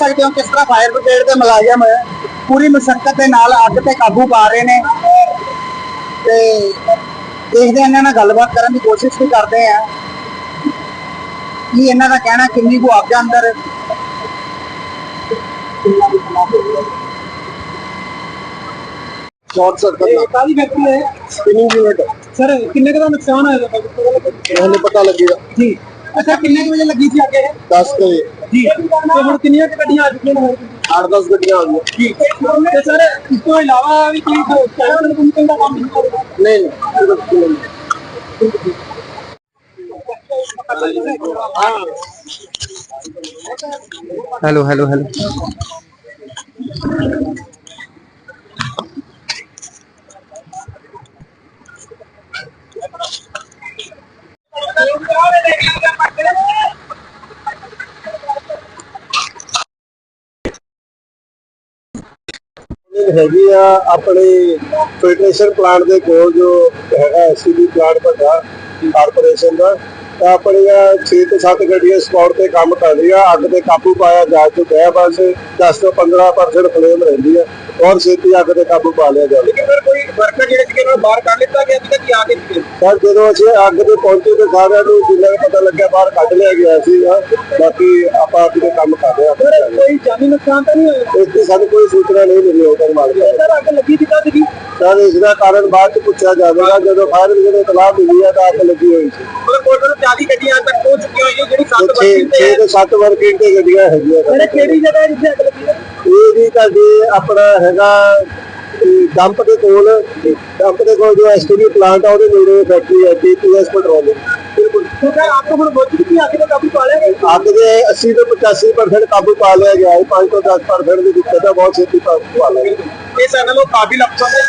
ਸਕਦੇ ਹੋ ਕਿਸ ਤਰ੍ਹਾਂ ਫਾਇਰ ਬ੍ਰਿਗੇਡ ਦੇ ਮੁਲਾਜ਼ਮ ਪੂਰੀ ਮੁਸ਼ਕਲ ਦੇ ਨਾਲ ਅੱਗ ਤੇ ਕਾਬੂ ਪਾ ਰਹੇ ਨੇ? ਤੇ ਦੇਖਦੇ ਇਹਨਾਂ ਨਾਲ ਗੱਲਬਾਤ ਕਰਨ ਦੀ ਕੋਸ਼ਿਸ਼ ਵੀ ਕਰਦੇ ਆ ਕੀ ਇਹਨਾਂ ਦਾ ਕਹਿਣਾ ਕਿੰਨੀ ਕੁ ਅੱਗ ਅੰਦਰ? ਸ਼ਾਰਟ ਸਰਕਟ ਕਾਹਦੀ ਫੈਕਟਰੀ ਹੈ? ਸਪਿਨਿੰਗ ਯੂਨਿਟ ਸਰ ਕਿੰਨੇ ਦਾ ਨੁਕਸਾਨ ਹੋਇਆ? ਤੁਹਾਡਾ ਉਹਨੇ ਪਤਾ ਲੱਗੇਗਾ। ਜੀ। ਅੱਛਾ ਕਿੰਨੇ ਵਜੇ ਲੱਗੀ ਸੀ ਅੱਗੇ 10 ਵਜੇ। ਜੀ ਤੇ ਹੁਣ ਕਿੰਨੀਆਂ ਕੁ ਗੱਡੀਆਂ ਆ ਚੁੱਕੀਆਂ ਨੇ 8-10 ਗੱਡੀਆਂ ਆ ਗਈਆਂ ਜੀ ਤੇ ਸਰ ਇਸ ਤੋਂ ਇਲਾਵਾ ਵੀ ਕੋਈ ਚਾਹਣ ਨੂੰ ਕੋਈ ਦਾ ਕੰਮ ਨਹੀਂ ਕਰਦਾ ਨਹੀਂ ਨਹੀਂ ਸਿਰਫ ਤਿੰਨ। हेलो हेलो हेलो ਹੈਗੀ ਆ ਆਪਣੇ ਫਿਲਟਰੇਸ਼ਨ ਪਲਾਂਟ ਦੇ ਕੋਲ ਜੋ ਹੈਗਾ ਐਸਸੀਬੀ ਪਲਾਂਟ ਵੱਡਾ ਕਾਰਪੋਰੇਸ਼ਨ ਦਾ। ਆਪਣੀਆਂ 6 ਤੋਂ 7 ਗੱਡੀਆਂ ਸਪੌਟ ਤੇ ਕੰਮ ਕਰ ਰਹੀਆਂ ਅੱਗ ਤੇ ਕਾਬੂ ਪਾਇਆ ਜਾ ਚੁੱਕਾ ਹੈ ਬਸ 10 ਤੋਂ 15% ਫਲੇਮ ਰਹਿੰਦੀ ਹੈ ਔਰ ਛੇਤੀ ਅੱਗ ਤੇ ਕਾਬੂ ਪਾ ਲਿਆ ਜਾਵੇ। ਲੇਕਿਨ ਫਿਰ ਕੋਈ ਵਰਕਰ ਜਿਹੜੇ ਸੀਗੇ ਉਹਨਾਂ ਬਾਹਰ ਕੱਢ ਲਿੱਤਾ ਗਿਆ ਸੀਗਾ ਕਿ ਆ ਕੇ ਸੀਗੇ? ਪਰ ਜਦੋਂ ਅਸੀਂ ਅੱਗ ਤੇ ਪਹੁੰਚੇ ਤੇ ਸਾਰਿਆਂ ਨੂੰ ਜਿੰਨਾ ਪਤਾ ਲੱਗਿਆ ਬਾਹਰ ਕੱਢ ਲਿਆ ਗਿਆ ਸੀ ਬਾਕੀ ਆਪਾਂ ਆਪਣੇ ਕੰਮ ਕਰ ਰਹੇ ਸਰ ਹਾਂ। ਕੋਈ ਜਾਨੀ ਨੁਕਸਾਨ ਤਾਂ ਨਹੀਂ ਹੋਇਆ? ਇਸ ਦੀ ਸਾਨੂੰ ਕੋਈ ਸੂਚਨਾ ਨਹੀਂ ਮਿਲੀ ਮਾਲਕ ਤੋਂ ਸਰ ਅੱਗ ਲੱਗੀ ਕਿੱਦਾਂ ਸੀਗੀ? ਸਰ ਇਸ ਦਾ ਕਾਰਨ ਬਾਅਦ ਚ ਪੁੱਛਿਆ ਜਾਵੇਗਾ ਜਦੋਂ ਫਾਇਰ ਬ੍ਰਿਗੇਡ ਨੂੰ ਇਤਲਾਹ ਮਿਲੀ ਹੈ ਤਾਂ ਅੱਗ ਲੱਗੀ ਹੋਈ ਸੀ। ਮਤਲਬ 40 ਗੱਡੀਆਂ ਤੱਕ ਪਹੁੰਚ ਚੁੱਕੀਆਂ ਹੋਈਆਂ ਜਿਹੜੀ 7 ਛੇ ਵਜੇ ਛੇ ਤੋਂ 7 ਵਰਕਿੰਗ ਤੇ ਗੱਡੀਆਂ ਹੈਗੀਆਂ। ਸਰ ਕਿਹੜੀ ਜਗ੍ਹਾ ਜਿੱਥੇ ਅੱਗ ਲੱਗੀ ਹੈ। ਇਹ ਜੀ ਤੁਹਾਡੇ ਆਪਣਾ ਹੈਗਾ ਡੰਪ ਦੇ ਕੋਲ। ਡੰਪ ਦੇ ਕੋਲ ਜੋ ਐਸਟੀਡੀ ਪਲਾਂਟ ਆ ਉਹਦੇ ਨੇੜੇ ਫੈਕਟਰੀ ਹੈ ਟੀਪੀਐਸ ਪੈਟਰੋਲਿੰਗ ਬਿਲਕੁਲ। ਸਰ ਆਪ ਹੁਣ ਬੁੱਝ ਚੁੱਕੀ ਅੱਗ ਤੇ ਕਾਬੂ ਪਾ ਲਿਆ ਗਿਆ? ਅੱਗ ਦੇ 80 ਤੋਂ 85% ਕਾਬੂ ਪਾ ਲਿਆ ਗਿਆ ਹੈ 5 ਤੋਂ 10% ਦੀ ਦਿੱਕਤ ਹੈ ਬਹੁਤ ਛੇਤੀ ਕਾਬੂ ਪਾ ਲਿਆ ਗਿਆ। ਇਹ ਸਾਡੇ ਕਾਫੀ ਲੰਬਾ